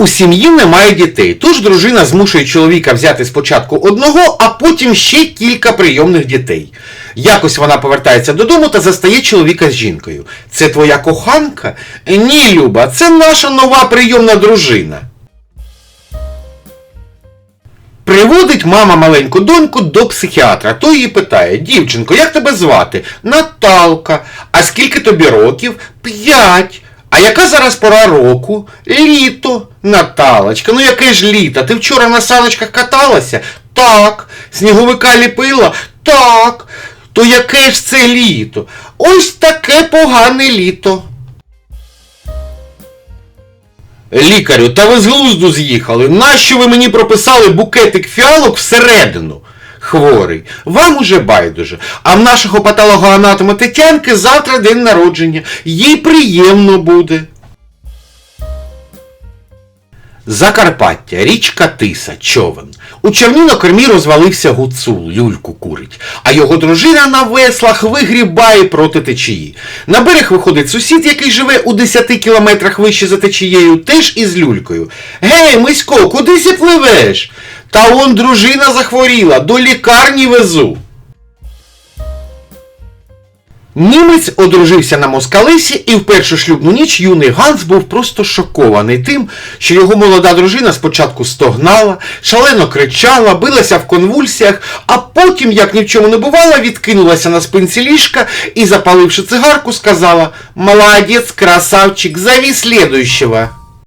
У сім'ї немає дітей, тож дружина змушує чоловіка взяти спочатку одного, а потім ще кілька прийомних дітей. Якось вона повертається додому та застає чоловіка з жінкою. Це твоя коханка? Ні, Люба, це наша нова прийомна дружина. Приводить мама маленьку доньку до психіатра. Той її питає: Дівчинко, як тебе звати? Наталка. А скільки тобі років? П'ять. А яка зараз пора року? Літо. Наталочка, ну яке ж літо? Ти вчора на саночках каталася? Так. Сніговика ліпила? Так. То яке ж це літо? Ось таке погане літо. Лікарю, та ви з глузду з'їхали. Нащо ви мені прописали букетик фіалок всередину? Хворий, вам уже байдуже. А в нашого патологоанатома Тетянки завтра день народження. Їй приємно буде. Закарпаття, річка Тиса, човен. У човні на кормі розвалився гуцул, люльку курить, а його дружина на веслах вигрібає проти течії. На берег виходить сусід, який живе у 10 кілометрах вище за течією, теж із люлькою. Гей, Мисько, куди сі пливеш? Та он дружина захворіла, до лікарні везу. Німець одружився на москалисі, і в першу шлюбну ніч юний Ганс був просто шокований тим, що його молода дружина спочатку стогнала, шалено кричала, билася в конвульсіях, а потім, як ні в чому не бувало, відкинулася на спинці ліжка і, запаливши цигарку, сказала «Молодець, красавчик, зови слідуючого».